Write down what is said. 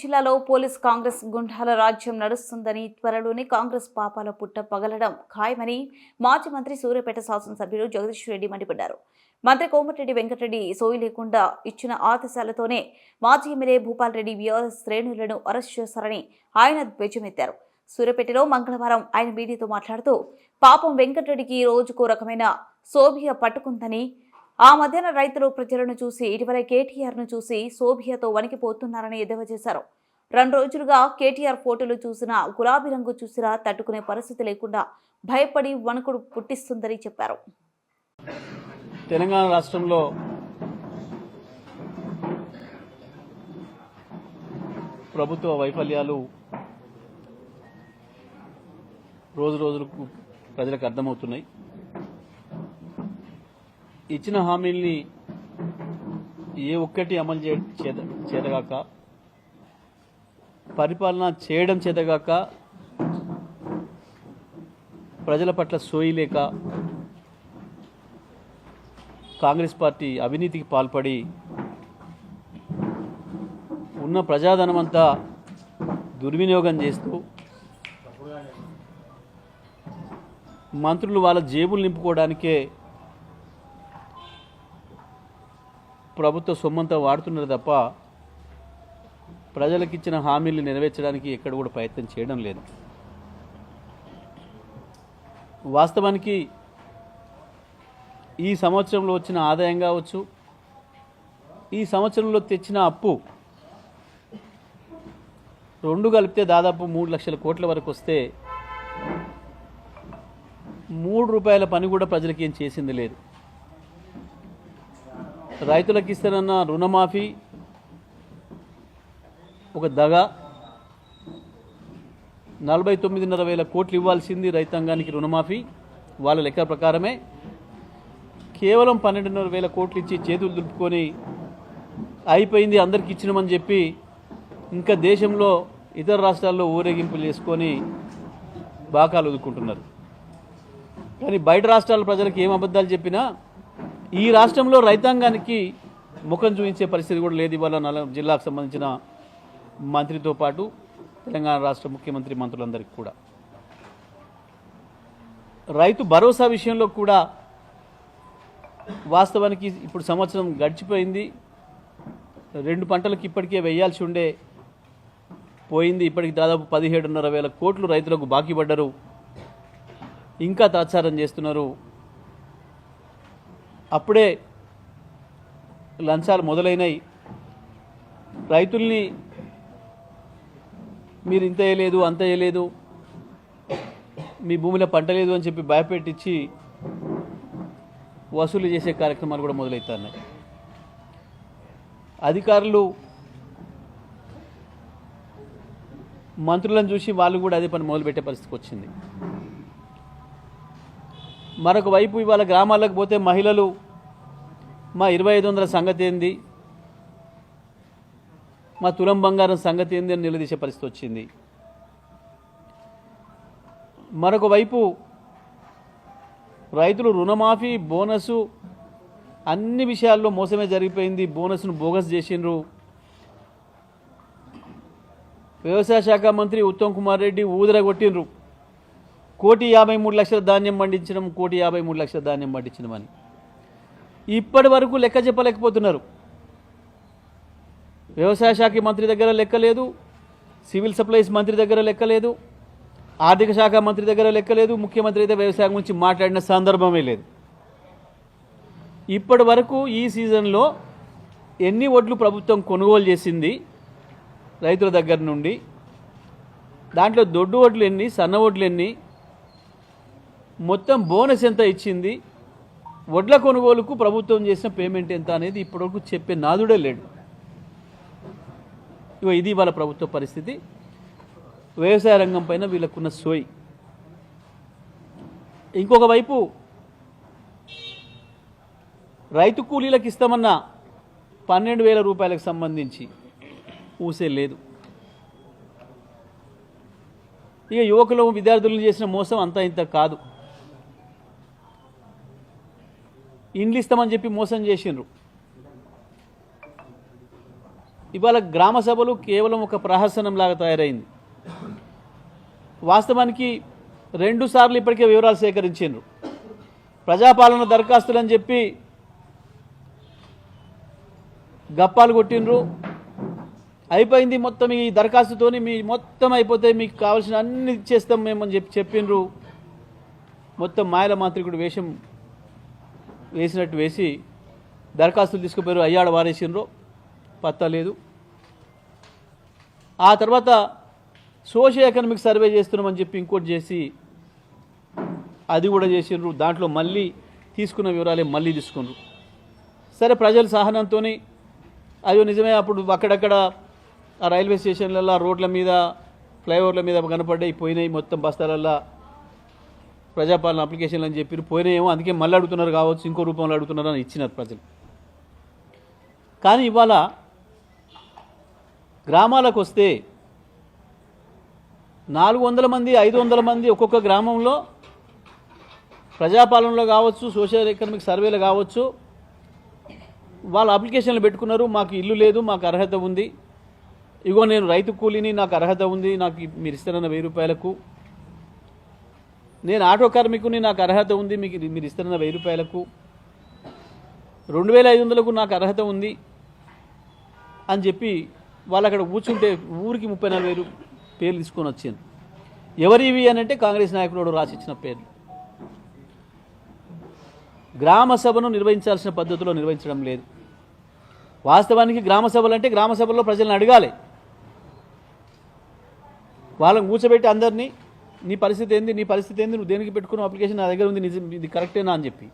జిల్లాలో పోలీస్ కాంగ్రెస్ గుండాల రాజ్యం నడుస్తుందని త్వరలోనే కాంగ్రెస్ పాపాల పుట్ట పగలడం ఖాయమని మాజీ మంత్రి సూర్యాపేట శాసనసభ్యుడు జగదీష్ రెడ్డి మండిపడ్డారు. మంత్రి కోమటిరెడ్డి వెంకటరెడ్డి సోయి లేకుండా ఇచ్చిన ఆదేశాలతోనే మాజీ ఎమ్మెల్యే భూపాల్ రెడ్డి బీఆర్ఎస్ శ్రేణులను అరెస్ట్ చేశారని ఆయన ధ్వజమెత్తారు సూర్యాపేటలో మంగళవారం ఆయన మీడియాతో మాట్లాడుతూ పాపం వెంకటరెడ్డికి రోజుకో రకమైన సోభియ పట్టుకుందని ఆ మధ్యన రైతులు ప్రజలను చూసి ఇటీవల కేటీఆర్ను చూసి సోభియాతో వణికిపోతున్నారని ఎద్దేవా చేశారు. రెండు రోజులుగా కేటీఆర్ ఫోటోలు చూసినా గులాబీ రంగు చూసినా తట్టుకునే పరిస్థితి లేకుండా భయపడి వణుకుడు పుట్టిస్తుందని చెప్పారు. తెలంగాణ రాష్ట్రంలో ప్రభుత్వ వైఫల్యాలు రోజు రోజులకు ప్రజలకు అర్థమవుతున్నాయి. ఇచ్చిన హామీల్ని ఏ ఒక్కటి అమలు చేతగాక పరిపాలన చేయడం చేతగాక ప్రజల పట్ల సోయి లేక కాంగ్రెస్ పార్టీ అవినీతికి పాల్పడి ఉన్న ప్రజాధనమంతా దుర్వినియోగం చేస్తూ మంత్రులు వాళ్ళ జేబులు నింపుకోవడానికే ప్రభుత్వ సొమ్మంతా వాడుతున్నారు తప్ప ప్రజలకు ఇచ్చిన హామీలు నెరవేర్చడానికి ఎక్కడ కూడా ప్రయత్నం చేయడం లేదు. వాస్తవానికి ఈ సంవత్సరంలో వచ్చిన ఆదాయం కావచ్చు ఈ సంవత్సరంలో తెచ్చిన అప్పు రెండు కలిపితే దాదాపు మూడు లక్షల కోట్ల వరకు వస్తే మూడు రూపాయల పని కూడా ప్రజలకి ఏం చేసింది లేదు. రైతులకు ఇస్తానన్న రుణమాఫీ ఒక దగ నలభై తొమ్మిదిన్నర వేల కోట్లు ఇవ్వాల్సింది రైతాంగానికి రుణమాఫీ వాళ్ళ లెక్క ప్రకారమే. కేవలం పన్నెండున్నర వేల కోట్లు ఇచ్చి చేతులు దులుపుకొని అయిపోయింది అందరికి ఇచ్చినామని చెప్పి ఇంకా దేశంలో ఇతర రాష్ట్రాల్లో ఊరేగింపులు చేసుకొని బాకాలు ఒదుకుంటున్నారు కానీ బయట రాష్ట్రాల ప్రజలకు ఏం అబద్ధాలు చెప్పినా ఈ రాష్ట్రంలో రైతాంగానికి ముఖం చూపించే పరిస్థితి కూడా లేదు. ఇవాళ నల జిల్లాకు సంబంధించిన మంత్రితో పాటు తెలంగాణ రాష్ట్ర ముఖ్యమంత్రి మంత్రులందరికీ కూడా. రైతు భరోసా విషయంలో కూడా వాస్తవానికి ఇప్పుడు సంవత్సరం గడిచిపోయింది. రెండు పంటలకు ఇప్పటికే వేయాల్సి ఉండే పోయింది. ఇప్పటికి దాదాపు పదిహేడున్నర వేల కోట్లు రైతులకు బాకీ పడ్డరు. ఇంకా తాత్సారం చేస్తున్నారు అప్పుడే లంచాలు మొదలైనాయి. రైతుల్ని మీరు ఇంత వేయలేదు అంత వేయలేదు మీ భూమిలో పంట లేదు అని చెప్పి భయపెట్టించి వసూలు చేసే కార్యక్రమాలు కూడా మొదలవుతున్నాయి అధికారులు మంత్రులను చూసి వాళ్ళు కూడా అదే పని మొదలుపెట్టే పరిస్థితికి వచ్చింది మరొక వైపు ఇవాళ గ్రామాలకు పోతే మహిళలు మా ఇరవై ఐదు వందల సంగతి ఏంది? మా తులం బంగారం సంగతి ఏంది అని నిలదీసే పరిస్థితి వచ్చింది. మరొక వైపు రైతులు రుణమాఫీ బోనసు అన్ని విషయాల్లో మోసమే జరిగిపోయింది. బోనస్ను బోగస్ చేసిండ్రు. వ్యవసాయ శాఖ మంత్రి ఉత్తమ్ కుమార్ రెడ్డి ఊదర కొట్టిండ్రు కోటి యాభై మూడు లక్షల ధాన్యం పండించడం కోటి యాభై మూడు లక్షల ధాన్యం పండించడం అని. ఇప్పటి వరకు లెక్క చెప్పలేకపోతున్నారు. వ్యవసాయ శాఖ మంత్రి దగ్గర లెక్క లేదు సివిల్ సప్లైస్ మంత్రి దగ్గర లెక్క లేదు ఆర్థిక శాఖ మంత్రి దగ్గర లెక్క లేదు ముఖ్యమంత్రి అయితే వ్యవసాయం గురించి మాట్లాడిన సందర్భమే లేదు. ఇప్పటి వరకు ఈ సీజన్లో ఎన్ని ఒడ్లు ప్రభుత్వం కొనుగోలు చేసింది రైతుల దగ్గర నుండి దాంట్లో దొడ్డు ఒడ్లు ఎన్ని సన్న ఒడ్లు ఎన్ని మొత్తం బోనస్ ఎంత ఇచ్చింది? వడ్ల కొనుగోలుకు ప్రభుత్వం చేసిన పేమెంట్ ఎంత అనేది ఇప్పటివరకు చెప్పే నాదుడే లేడు. ఇగో ఇది వాళ్ళ ప్రభుత్వ పరిస్థితి. వ్యవసాయ రంగం పైన వీళ్ళకున్న సోయి. ఇంకొక వైపు రైతు కూలీలకు ఇస్తామన్న పన్నెండు వేల రూపాయలకు సంబంధించి ఊసే లేదు. ఇక యువకులు విద్యార్థులను చేసిన మోసం అంత ఇంత కాదు. ఇండ్లు ఇస్తామని చెప్పి మోసం చేసిండ్రు. ఇవాళ గ్రామ సభలు కేవలం ఒక ప్రహసనంలాగా తయారైంది. వాస్తవానికి రెండు సార్లు ఇప్పటికే వివరాలు సేకరించారు ప్రజాపాలన దరఖాస్తులు అని చెప్పి గప్పాలు కొట్టిండ్రు. అయిపోయింది మొత్తం ఈ దరఖాస్తుతోని మీ మొత్తం అయిపోతే మీకు కావాల్సిన అన్ని చేస్తాం మేము అని చెప్పి చెప్పిండ్రు. మొత్తం మాయల మాంత్రికుడు వేషం వేసినట్టు వేసి దరఖాస్తులు తీసుకుపోయారు. అయ్యాడ వారేసిండ్రు పత్తా లేదు. ఆ తర్వాత సోషియో ఎకనామిక్ సర్వే చేస్తున్నామని చెప్పి ఇంకోటి చేసి అది కూడా చేసిండ్రు దాంట్లో మళ్ళీ తీసుకున్న వివరాలే మళ్ళీ తీసుకున్నారు. సరే ప్రజల సహనంతో అయ్యో నిజమే అప్పుడు అక్కడక్కడ ఆ రైల్వే స్టేషన్లలో రోడ్ల మీద ఫ్లైఓవర్ల మీద కనపడ్డాయి పోయినాయి మొత్తం బస్తాలల్లో. ప్రజాపాలన అప్లికేషన్లు అని చెప్పి పోయినాయేమో అందుకే మళ్ళీ అడుగుతున్నారు కావచ్చు ఇంకో రూపంలో అడుగుతున్నారు అని ఇచ్చినారు ప్రజలు. కానీ ఇవాళ గ్రామాలకు వస్తే నాలుగు వందల మంది ఐదు వందల మంది ఒక్కొక్క గ్రామంలో ప్రజాపాలనలో కావచ్చు సోషల్ ఎకనామిక్ సర్వేలు కావచ్చు వాళ్ళ అప్లికేషన్లు పెట్టుకున్నారు. మాకు ఇల్లు లేదు మాకు అర్హత ఉంది. ఇగో నేను రైతు కూలీని నాకు అర్హత ఉంది నాకు మీరు ఇస్తారన్న వెయ్యి రూపాయలకు నేను ఆటో కార్మికుని నాకు అర్హత ఉంది మీకు మీరు ఇస్తారన్న వెయ్యి రూపాయలకు. రెండు వేల ఐదు వందలకు నాకు అర్హత ఉంది అని చెప్పి వాళ్ళు అక్కడ కూర్చుంటే ఊరికి ముప్పై నాలుగు వేలు పేర్లు తీసుకొని వచ్చాను. ఎవరివి అని అంటే కాంగ్రెస్ నాయకుడు రాసిచ్చిన పేర్లు. గ్రామ సభను నిర్వహించాల్సిన పద్ధతిలో నిర్వహించడం లేదు. వాస్తవానికి గ్రామ సభలు అంటే గ్రామ సభల్లో ప్రజలను అడగాలి. వాళ్ళని కూర్చోబెట్టి అందరినీ నీ పరిస్థితి ఏంది? నీ పరిస్థితి ఏంది? నువ్వు దేనికి పెట్టుకున్న అప్లికేషన్ నా దగ్గర ఉంది. నిజం ఇది కరెక్టేనా అని చెప్పి.